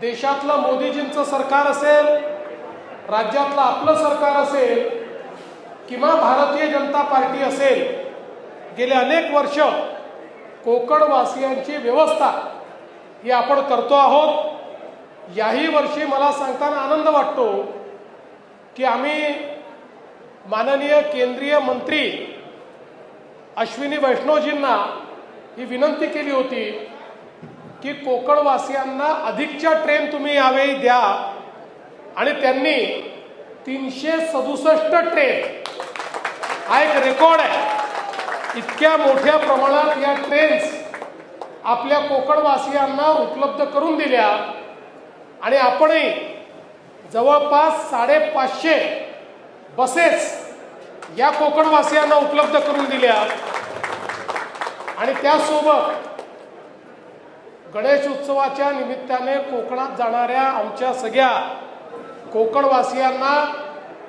देशातलं मोदीजींचं सरकार असेल राज्यातलं आपलं सरकार असेल किंवा भारतीय जनता पार्टी असेल गेले अनेक वर्ष कोकणवासियांची व्यवस्था ही आपण करतो आहोत. याही वर्षी मला सांगताना आनंद वाटतो की आम्ही माननीय केंद्रीय मंत्री अश्विनी वैष्णवजींना ही विनंती केली होती की कोकणवासियांना अधिकच्या ट्रेन तुम्ही यावेळी द्या. आणि त्यांनी तीनशे सदुसष्ट ट्रेन हा एक रेकॉर्ड आहे. इतक्या मोठ्या प्रमाणात या ट्रेन्स आपल्या कोकणवासियांना उपलब्ध करून दिल्या. आणि आपणही जवळपास साडेपाचशे बसेस या कोकणवासियांना उपलब्ध करून दिल्या. आणि त्यासोबत गणेश उत्सवाच्या निमित्ताने कोकणात जाणाऱ्या आमच्या सगळ्या कोकणवासियांना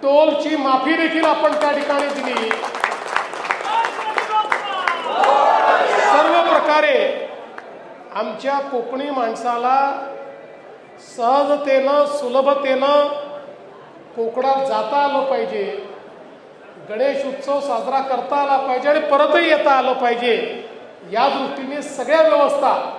टोलची माफी देखील आपण त्या ठिकाणी दिली. सर्व प्रकारे आमच्या कोकणी माणसाला सहजतेनं सुलभतेनं कोकणात जाता आलं पाहिजे. गणेश उत्सव साजरा करता आला पाहिजे आणि परतही येता आलं पाहिजे. या दृष्टीने सगळ्या व्यवस्था